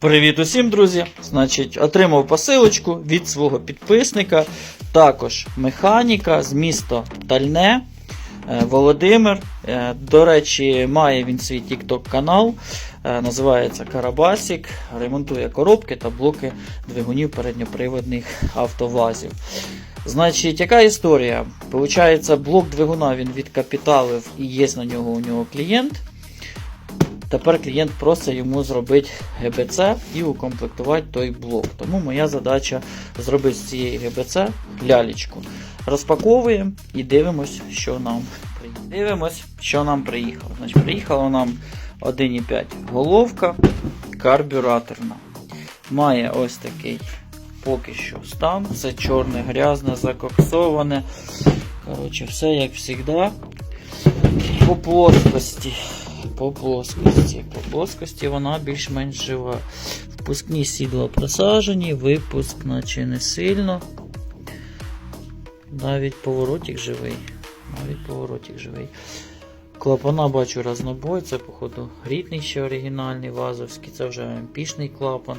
Привіт усім, друзі! Значить, отримав посилочку від свого підписника, також механіка з міста Тальне. е, Володимир. Е, До речі, має він свій TikTok канал, е, називається Карабасік. Ремонтує коробки та блоки двигунів передньоприводних автовазів. Значить, яка історія? Получається, блок двигуна він відкапіталив і є на нього у нього клієнт. Тепер клієнт просить йому зробити ГБЦ і укомплектувати той блок. Тому моя задача зробити з цієї ГБЦ лялечку. Розпаковуємо і дивимось, що нам приїхало. Дивимось, що нам приїхало. Значить, приїхала нам 1,5 головка карбюраторна. Має ось такий поки що стан. Все чорне, грязне, закоксоване. Коротше, все як завжди. По плоскості. По плоскості. По плоскості вона більш-менш жива. Впускні сідла просажені, випуск, наче не сильно. Навіть поворотик живий. Навіть поворотик живий. Клапана бачу разнобой, це, походу, рідний ще оригінальний, вазовський, це вже МПшний клапан.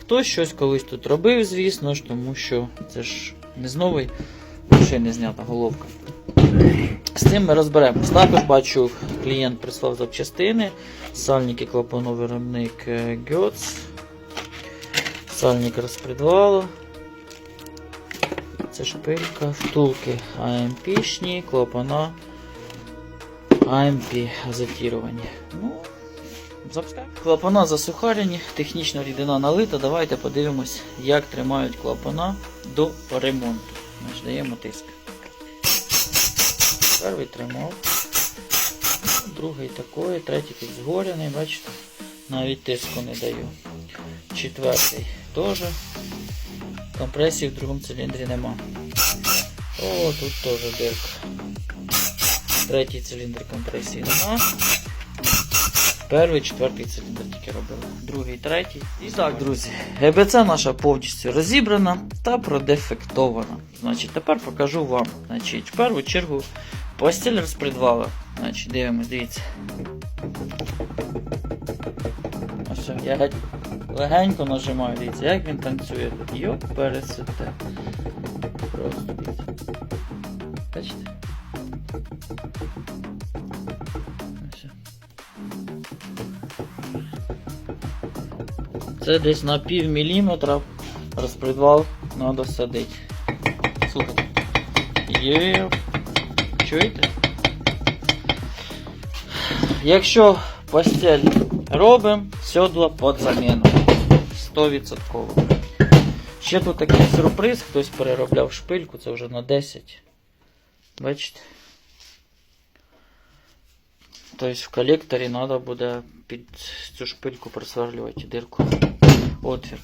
Хтось щось колись тут робив, звісно ж, тому що це ж не з нової, ще не знята головка. З цим ми розберемось. Також бачу, клієнт прислав запчастини, сальники клапану виробник е, Götz, сальник розпредвалу. Це шпилька, втулки АМПшні, клапана АМП азотіровані. Ну, запускаємо. Клапана засухарені, технічна рідина налита. Давайте подивимось, як тримають клапана до ремонту. Значить, даємо тиск. Перший тримав, другий такий, третій тут згоряний, бачите, навіть тиску не даю. Четвертий теж. Компресії в другому циліндрі нема. О, тут теж дирка. Третій циліндр компресії нема. Перший, четвертий циліндр тільки робили. Другий, третій. І так, друзі, ГБЦ наша повністю розібрана та продефектована. Значить, тепер покажу вам. Значить, в першу чергу постіль розпредвала. Значить, дивимось, дивіться. Ось я легенько нажимаю, дивіться, як він танцює. Йоп, пересете. Просто дивіться. Бачите? Це десь на пів міліметра розпредвал треба садити. Слухайте. Є. Чуєте? Якщо постель робимо, сьодло під заміну. 100%. Ще тут такий сюрприз, хтось переробляв шпильку, це вже на 10. Бачите? Тобто в колекторі треба буде під цю шпильку просверлювати дирку. Отвір.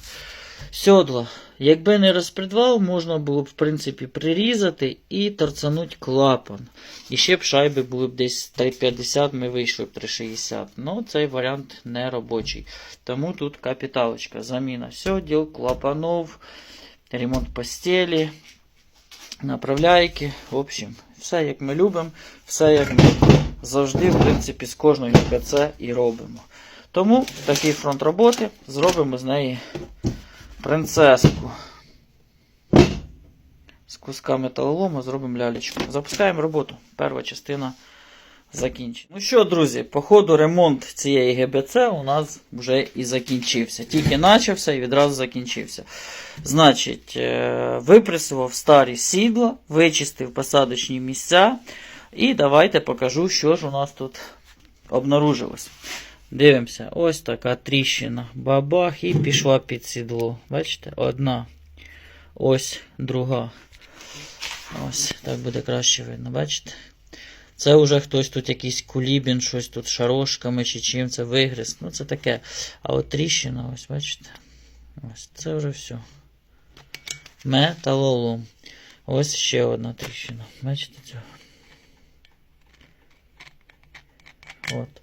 Сьодло. Якби не розпредвал, можна було б в принципі прирізати і торцануть клапан. І ще б шайби були б десь 3,50, ми вийшли б 3,60. Ну, цей варіант не робочий. Тому тут капіталочка. Заміна сьоділ, клапанов, ремонт постелі, направляйки. В общем, все як ми любимо, все як ми завжди, в принципі, з кожної ГБЦ і робимо. Тому такий фронт роботи зробимо з неї принцеску. З куска металолому зробимо лялечку. Запускаємо роботу. Перша частина закінчена. Ну що, друзі, по ходу ремонт цієї ГБЦ у нас вже і закінчився. Тільки почався і відразу закінчився. Значить, е, випресував старі сідла, вичистив посадочні місця. І давайте покажу, що ж у нас тут обнаружилось. Дивимося, ось така тріщина. Бабах і пішла під сідло. Бачите? Одна. Ось друга. Ось, так буде краще видно, бачите? Це вже хтось тут якийсь кулібін, щось тут шарошками чи чим це вигриз. Ну це таке. А от тріщина, ось, бачите? Ось це вже все. Металолом. Ось ще одна тріщина. Бачите цього? От.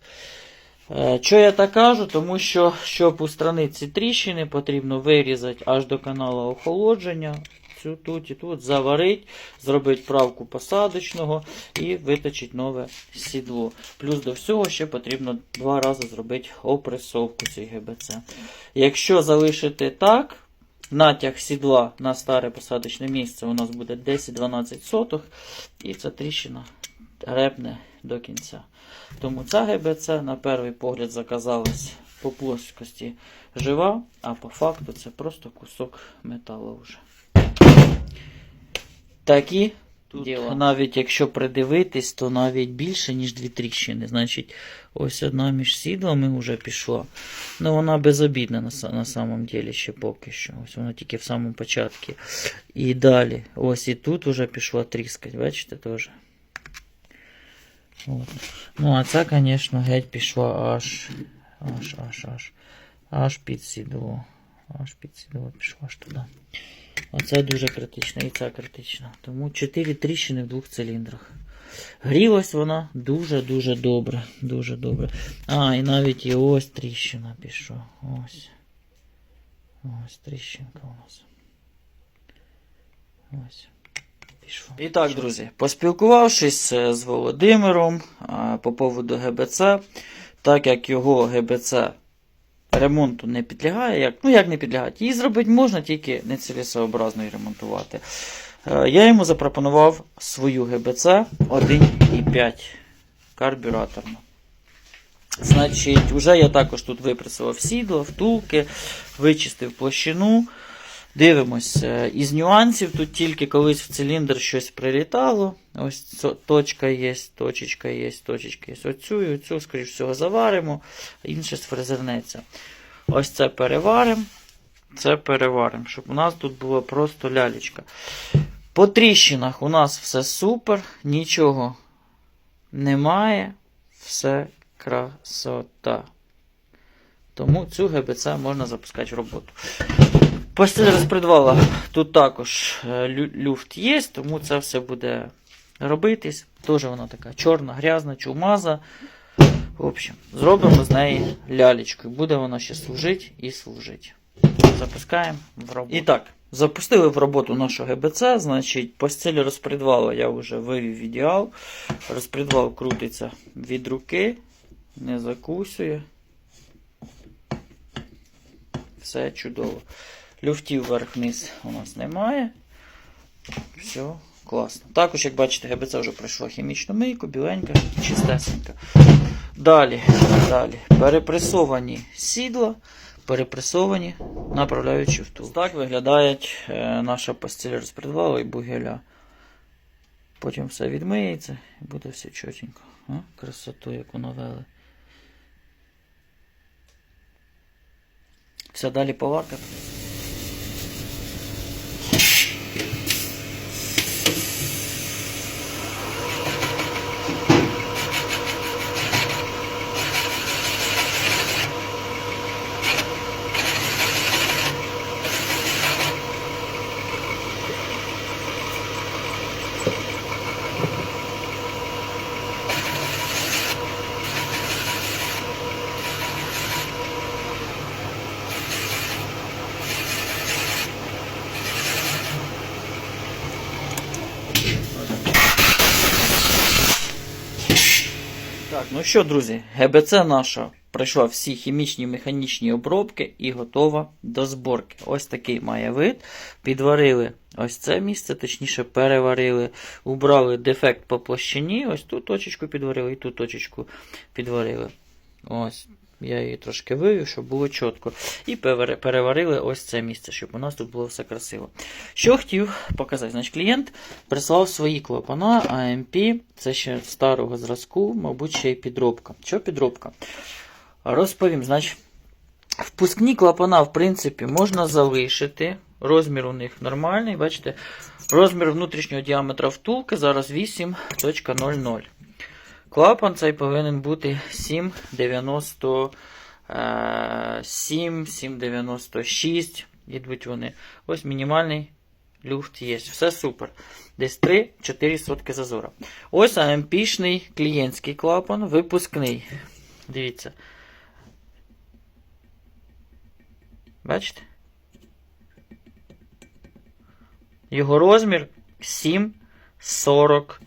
Е, Що я так кажу? Тому що, щоб устранити тріщини, потрібно вирізати аж до каналу охолодження цю, тут і тут, заварить, зробить правку посадочного і виточить нове сідло. Плюс до всього ще потрібно два рази зробити опресовку цієї ГБЦ. Якщо залишити так, натяг сідла на старе посадочне місце у нас буде 10-12 соток, і ця тріщина репне до кінця. Тому ця ГБЦ на перший погляд заказалась по плоскості жива, а по факту це просто кусок металу вже. Такі тут діла. навіть якщо придивитись, то навіть більше, ніж дві тріщини. Значить, ось одна між сідлами вже пішла. Ну вона безобідна на, на самом деле ще поки що. Ось вона тільки в самому початку. І далі. Ось і тут вже пішла тріскать, бачите теж. От. Ну, а це, звісно, геть пішла аж. Аж, аж, аж. Аж під сідло. Аж під сідло пішло аж туди. Оце дуже критично, і це критично. Тому 4 тріщини в двох циліндрах. Грілась вона дуже-дуже добре. Дуже добре. А, і навіть і ось тріщина пішла. Ось. Ось тріщинка у нас. Ось. Пішло. І так, друзі, поспілкувавшись е, з Володимиром по поводу ГБЦ, так як його ГБЦ ремонту не підлягає, як, ну як не підлягає, її зробити можна, тільки нецілесообразно її ремонтувати. Е, Я йому запропонував свою ГБЦ 1,5 карбюраторну. Значить, вже я також тут випресував сідло, втулки, вичистив площину. Дивимось, е, із нюансів тут тільки колись в циліндр щось прилітало. Ось точка є, точечка є, точечка є. Оцю і оцю, скоріш всього, заваримо, інше сфрезернеться. Ось це переваримо, це переваримо, щоб у нас тут було просто лялечка. По тріщинах у нас все супер, нічого немає, все красота. Тому цю ГБЦ можна запускати в роботу. Постіль розпредвала тут також е, лю- люфт є, тому це все буде робитись. Теж вона така чорна, грязна, чумаза. В общем, зробимо з неї лялечку. Буде вона ще служити і служити. Запускаємо в роботу. І так, запустили в роботу нашу ГБЦ, значить, постіль розпредвала я вже вивів ідеал. Розпредвал крутиться від руки, не закусує. Все чудово. Люфтів вверх-вниз у нас немає. Все, класно. Також, як бачите, ГБЦ вже пройшло хімічну мийку, біленька, чистесенька. Далі, далі. Перепресовані сідла, перепресовані направляючи втул. Так виглядає е, наша постіль розпредвалу і бугеля. Потім все відмиється і буде все чотенько. А? Красоту, яку навели. Все далі поварка. Ну що, друзі, ГБЦ наша пройшла всі хімічні механічні обробки і готова до зборки. Ось такий має вид. Підварили ось це місце, точніше переварили, убрали дефект по площині. Ось ту точечку підварили і ту точечку підварили. Ось. Я її трошки вивів, щоб було чітко. І переварили ось це місце, щоб у нас тут було все красиво. Що хотів показати? Значить, клієнт прислав свої клапана AMP, це ще старого зразку, мабуть, ще й підробка. Що підробка? Розповім, значить, впускні клапана, в принципі, можна залишити. Розмір у них нормальний, бачите, розмір внутрішнього діаметра втулки зараз 8.00. Клапан цей повинен бути 7,90, е, 7, 7,96. Йдуть вони. Ось мінімальний люфт є. Все супер. Десь 3-4 сотки зазора. Ось AMP-шний клієнтський клапан, випускний. Дивіться. Бачите? Його розмір 7,44,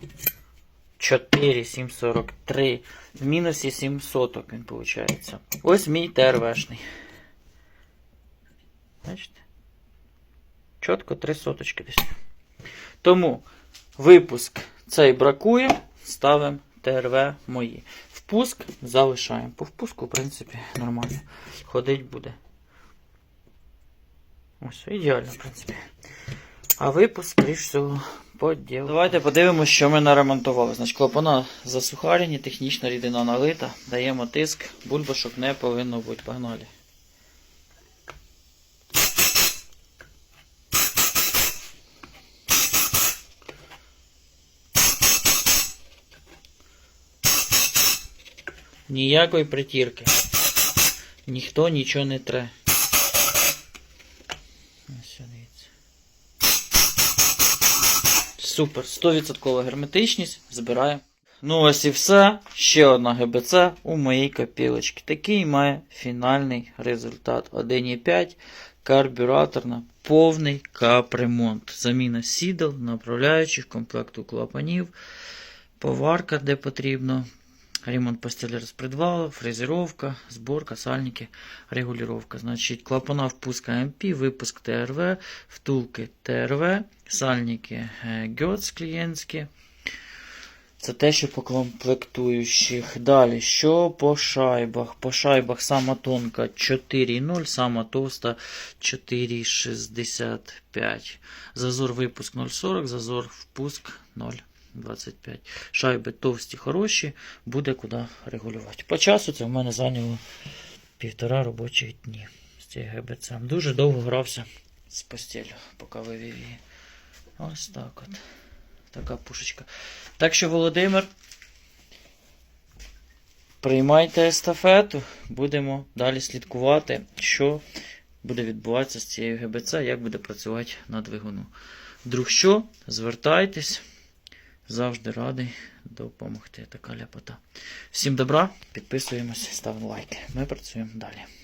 7,43. В мінусі 7 соток він виходить. Ось мій ТРВшний. Бачите? Чітко 3 соточки десь. Тому випуск цей бракує, ставимо ТРВ мої. Впуск залишаємо. По впуску, в принципі, нормально. Ходить буде. Ось, ідеально, в принципі. А випуск, скоріш всього, по ділу. Давайте подивимося, що ми наремонтували. Значить, клапана засухарені, технічна рідина налита. Даємо тиск, бульбашок не повинно бути. Погнали. Ніякої притірки. Ніхто нічого не тре. Ось дивіться. Супер, 100% герметичність. збираю. Ну ось і все. Ще одна ГБЦ у моїй копілочці. Такий має фінальний результат. 1,5 карбюраторна, повний капремонт. Заміна сідел, направляючих, комплекту клапанів, поварка, де потрібно. Ремонт постелі розпредвалу, фрезеровка, зборка, сальники, регулювання. Значить, клапана впуска МП, випуск ТРВ, втулки ТРВ, сальники е, клієнтські. Це те, що по комплектуючих. Далі, що по шайбах? По шайбах сама тонка 4,0, сама товста 4,65. Зазор випуск 0,40, зазор впуск 0,25. Шайби товсті, хороші, буде куди регулювати. По часу це в мене зайняло півтора робочих дні з цією ГБЦ. Дуже довго грався з постелю, поки вивів її. Ось так от. Така пушечка. Так що, Володимир, приймайте естафету, будемо далі слідкувати, що буде відбуватися з цією ГБЦ, як буде працювати на двигуну. Вдруг що, звертайтесь, завжди радий допомогти. Така ляпота. Всім добра, підписуємось, ставимо лайки. Ми працюємо далі.